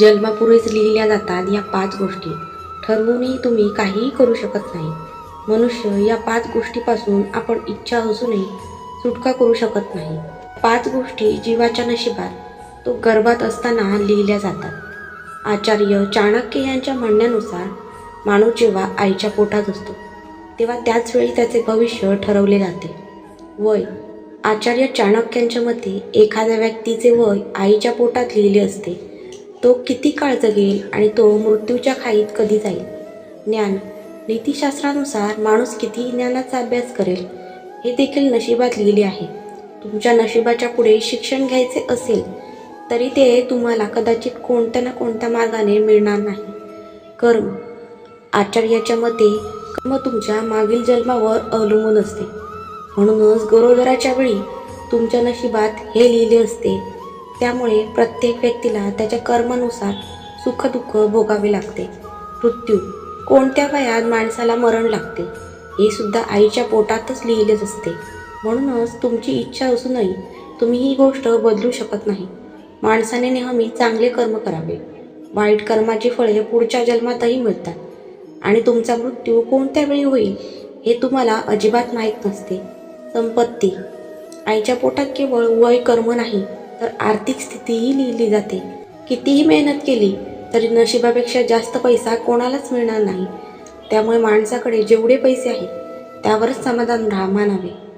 जन्मापूर्वीच लिहिल्या जातात या पाच गोष्टी. ठरवूनही तुम्ही काहीही करू शकत नाही. मनुष्य या पाच गोष्टीपासून आपण इच्छा असूनही सुटका करू शकत नाही. पाच गोष्टी जीवाच्या नशिबात तो गर्भात असताना लिहिल्या जातात. आचार्य चाणक्य यांच्या म्हणण्यानुसार माणूस जेव्हा आईच्या पोटात असतो तेव्हा त्याच वेळी त्याचे भविष्य ठरवले जाते. वय. आचार्य चाणक्यांच्या मते एखाद्या व्यक्तीचे वय आईच्या पोटात लिहिले असते. तो किती काळ जगेल आणि तो मृत्यूच्या खाईत कधी जाईल? ज्ञान नीतिशास्त्रानुसार माणूस किती ज्ञानाचा अभ्यास करेल हे देखील नशिबात लिहिले आहे. तुमच्या नशिबाच्या पुढे शिक्षण घ्यायचे असेल तरी ते तुम्हाला कदाचित कोणत्या ना कोणत्या मार्गाने मिळणार नाही. कर्म आचार्याच्या मते कर्म तुमच्या मागील जन्मावर अवलंबून असते. म्हणूनच गरोदराच्या वेळी तुमच्या नशिबात हे लिहिले असते त्यामुळे प्रत्येक व्यक्तीला त्याच्या कर्मानुसार सुखदुःख भोगावे लागते. मृत्यू. कोणत्या वयात माणसाला मरण लागते? हे सुद्धा आईच्या पोटातच लिहिलेच असते. म्हणूनच तुमची इच्छा असूनही तुम्ही ही गोष्ट बदलू शकत नाही. माणसाने नेहमी चांगले कर्म करावे. वाईट कर्माची फळे पुढच्या जन्मातही मिळतात. आणि तुमचा मृत्यू कोणत्या वेळी होईल हे तुम्हाला अजिबात माहीत नसते. संपत्ती. आईच्या पोटात केवळ वय कर्म नाही तर आर्थिक स्थितीही लिहिली जाते. कितीही मेहनत केली तरी नशिबापेक्षा जास्त पैसा कोणालाच मिळणार नाही. त्यामुळे माणसाकडे जेवढे पैसे आहेत त्यावरच समाधान राहा मानावे